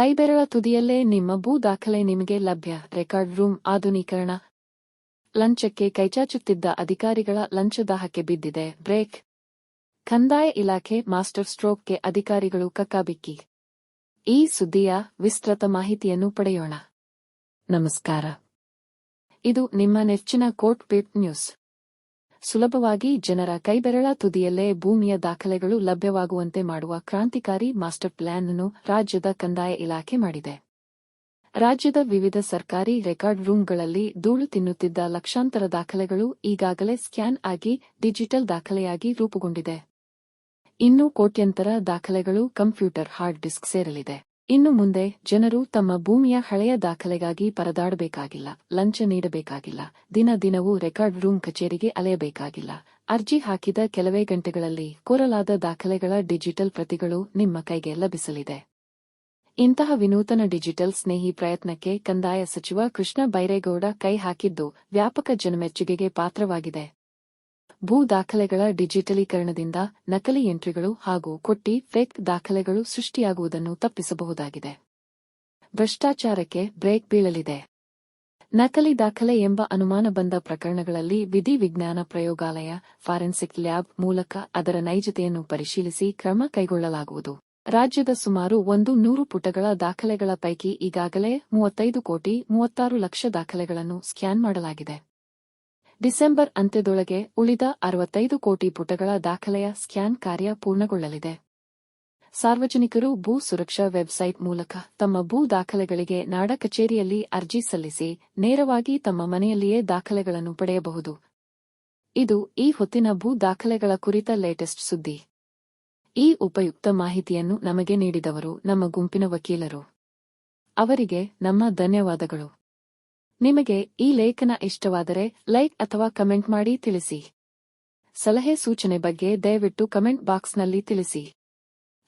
ಕೈಬೆರಳ ತುದಿಯಲ್ಲೇ ನಿಮ್ಮ ಭೂ ದಾಖಲೆ ನಿಮಗೆ ಲಭ್ಯ. ರೆಕಾರ್ಡ್ ರೂಮ್ ಆಧುನೀಕರಣ. ಲಂಚಕ್ಕೆ ಕೈಚಾಚುತ್ತಿದ್ದ ಅಧಿಕಾರಿಗಳ ಲಂಚದಾಹಕ್ಕೆ ಬಿದ್ದಿದೆ. ಬ್ರೇಕ್. ಕಂದಾಯ ಇಲಾಖೆ ಮಾಸ್ಟರ್ ಸ್ಟ್ರೋಕ್ಗೆ ಅಧಿಕಾರಿಗಳು ಕಕ್ಕಾಬಿಕ್ಕಿ. ಈ ಸುದ್ದಿಯ ವಿಸ್ತೃತ ಮಾಹಿತಿಯನ್ನು ಪಡೆಯೋಣ. ನಮಸ್ಕಾರ. ಇದು ನಿಮ್ಮ ನೆಚ್ಚಿನ ಕೋರ್ಟ್ ಪೇಟ್ ನ್ಯೂಸ್. ಸುಲಭವಾಗಿ ಜನರ ಕೈಬೆರಳ ತುದಿಯಲ್ಲೇ ಭೂಮಿಯ ದಾಖಲೆಗಳು ಲಭ್ಯವಾಗುವಂತೆ ಮಾಡುವ ಕ್ರಾಂತಿಕಾರಿ ಮಾಸ್ಟರ್ ಪ್ಲಾನ್ ಅನ್ನು ರಾಜ್ಯದ ಕಂದಾಯ ಇಲಾಖೆ ಮಾಡಿದೆ. ರಾಜ್ಯದ ವಿವಿಧ ಸರ್ಕಾರಿ ರೆಕಾರ್ಡ್ ರೂಂಗಳಲ್ಲಿ ಧೂಳು ತಿನ್ನುತ್ತಿದ್ದ ಲಕ್ಷಾಂತರ ದಾಖಲೆಗಳು ಈಗಾಗಲೇ ಸ್ಕ್ಯಾನ್ ಆಗಿ ಡಿಜಿಟಲ್ ದಾಖಲೆಯಾಗಿ ರೂಪುಗೊಂಡಿದೆ. ಇನ್ನೂ ಕೋಟ್ಯಂತರ ದಾಖಲೆಗಳು ಕಂಪ್ಯೂಟರ್ ಹಾರ್ಡ್ ಡಿಸ್ಕ್ ಸೇರಲಿದೆ. ಇನ್ನು ಮುಂದೆ ಜನರು ತಮ್ಮ ಭೂಮಿಯ ಹಳೆಯ ದಾಖಲೆಗಾಗಿ ಪರದಾಡಬೇಕಾಗಿಲ್ಲ, ಲಂಚ ನೀಡಬೇಕಾಗಿಲ್ಲ, ದಿನ ದಿನವೂ ರೆಕಾರ್ಡ್ ರೂಮ್ ಕಚೇರಿಗೆ ಅಲೆಯಬೇಕಾಗಿಲ್ಲ. ಅರ್ಜಿ ಹಾಕಿದ ಕೆಲವೇ ಗಂಟೆಗಳಲ್ಲಿ ಕೋರಲಾದ ದಾಖಲೆಗಳ ಡಿಜಿಟಲ್ ಪ್ರತಿಗಳು ನಿಮ್ಮ ಕೈಗೆ ಲಭಿಸಲಿದೆ. ಇಂತಹ ವಿನೂತನ ಡಿಜಿಟಲ್ ಸ್ನೇಹಿ ಪ್ರಯತ್ನಕ್ಕೆ ಕಂದಾಯ ಸಚಿವ ಕೃಷ್ಣ ಬೈರೇಗೌಡ ಕೈ ಹಾಕಿದ್ದು ವ್ಯಾಪಕ ಜನಮೆಚ್ಚುಗೆಗೆ ಪಾತ್ರವಾಗಿದೆ. ಭೂ ದಾಖಲೆಗಳ ಡಿಜಿಟಲೀಕರಣದಿಂದ ನಕಲಿ ಎಂಟ್ರಿಗಳು ಹಾಗೂ ಕೊಟ್ಟಿ ಫೇಕ್ ದಾಖಲೆಗಳು ಸೃಷ್ಟಿಯಾಗುವುದನ್ನು ತಪ್ಪಿಸಬಹುದಾಗಿದೆ. ಭ್ರಷ್ಟಾಚಾರಕ್ಕೆ ಬ್ರೇಕ್ ಬೀಳಲಿದೆ. ನಕಲಿ ದಾಖಲೆ ಎಂಬ ಅನುಮಾನ ಬಂದ ಪ್ರಕರಣಗಳಲ್ಲಿ ವಿಧಿ ವಿಜ್ಞಾನ ಪ್ರಯೋಗಾಲಯ, ಫಾರೆನ್ಸಿಕ್ ಲ್ಯಾಬ್ ಮೂಲಕ ಅದರ ನೈಜತೆಯನ್ನು ಪರಿಶೀಲಿಸಿ ಕ್ರಮ ಕೈಗೊಳ್ಳಲಾಗುವುದು. ರಾಜ್ಯದ ಸುಮಾರು ಒಂದು ನೂರು ಪುಟಗಳ ದಾಖಲೆಗಳ ಪೈಕಿ ಈಗಾಗಲೇ ಮೂವತ್ತೈದು ಕೋಟಿ ಮೂವತ್ತಾರು ಲಕ್ಷ ದಾಖಲೆಗಳನ್ನು ಸ್ಕ್ಯಾನ್ ಮಾಡಲಾಗಿದೆ. ಡಿಸೆಂಬರ್ ಅಂತ್ಯದೊಳಗೆ ಉಳಿದ ಅರವತ್ತೈದು ಕೋಟಿ ಪುಟಗಳ ದಾಖಲೆಯ ಸ್ಕ್ಯಾನ್ ಕಾರ್ಯ ಪೂರ್ಣಗೊಳ್ಳಲಿದೆ. ಸಾರ್ವಜನಿಕರು ಭೂ ಸುರಕ್ಷಾ ವೆಬ್ಸೈಟ್ ಮೂಲಕ ತಮ್ಮ ಭೂ ದಾಖಲೆಗಳಿಗೆ ನಾಡ ಕಚೇರಿಯಲ್ಲಿ ಅರ್ಜಿ ಸಲ್ಲಿಸಿ ನೇರವಾಗಿ ತಮ್ಮ ಮನೆಯಲ್ಲಿಯೇ ದಾಖಲೆಗಳನ್ನು ಪಡೆಯಬಹುದು. ಇದು ಈ ಹೊತ್ತಿನ ಭೂ ದಾಖಲೆಗಳ ಕುರಿತ ಲೇಟೆಸ್ಟ್ ಸುದ್ದಿ. ಈ ಉಪಯುಕ್ತ ಮಾಹಿತಿಯನ್ನು ನಮಗೆ ನೀಡಿದವರು ನಮ್ಮ ಗುಂಪಿನ ವಕೀಲರು. ಅವರಿಗೆ ನಮ್ಮ ಧನ್ಯವಾದಗಳು. ನಿಮಗೆ ಈ ಲೇಖನ ಇಷ್ಟವಾದರೆ ಲೈಕ್ ಅಥವಾ ಕಮೆಂಟ್ ಮಾಡಿ ತಿಳಿಸಿ. ಸಲಹೆ ಸೂಚನೆ ಬಗ್ಗೆ ದಯವಿಟ್ಟು ಕಮೆಂಟ್ ಬಾಕ್ಸ್ನಲ್ಲಿ ತಿಳಿಸಿ.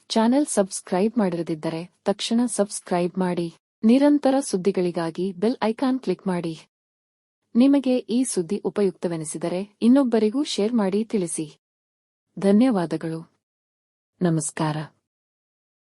ಚಾನೆಲ್ ಸಬ್ಸ್ಕ್ರೈಬ್ ಮಾಡಿರದಿದ್ದರೆ ತಕ್ಷಣ ಸಬ್ಸ್ಕ್ರೈಬ್ ಮಾಡಿ. ನಿರಂತರ ಸುದ್ದಿಗಳಿಗಾಗಿ ಬೆಲ್ ಐಕಾನ್ ಕ್ಲಿಕ್ ಮಾಡಿ. ನಿಮಗೆ ಈ ಸುದ್ದಿ ಉಪಯುಕ್ತವೆನಿಸಿದರೆ ಇನ್ನೊಬ್ಬರಿಗೂ ಶೇರ್ ಮಾಡಿ ತಿಳಿಸಿ. ಧನ್ಯವಾದಗಳು. ನಮಸ್ಕಾರ.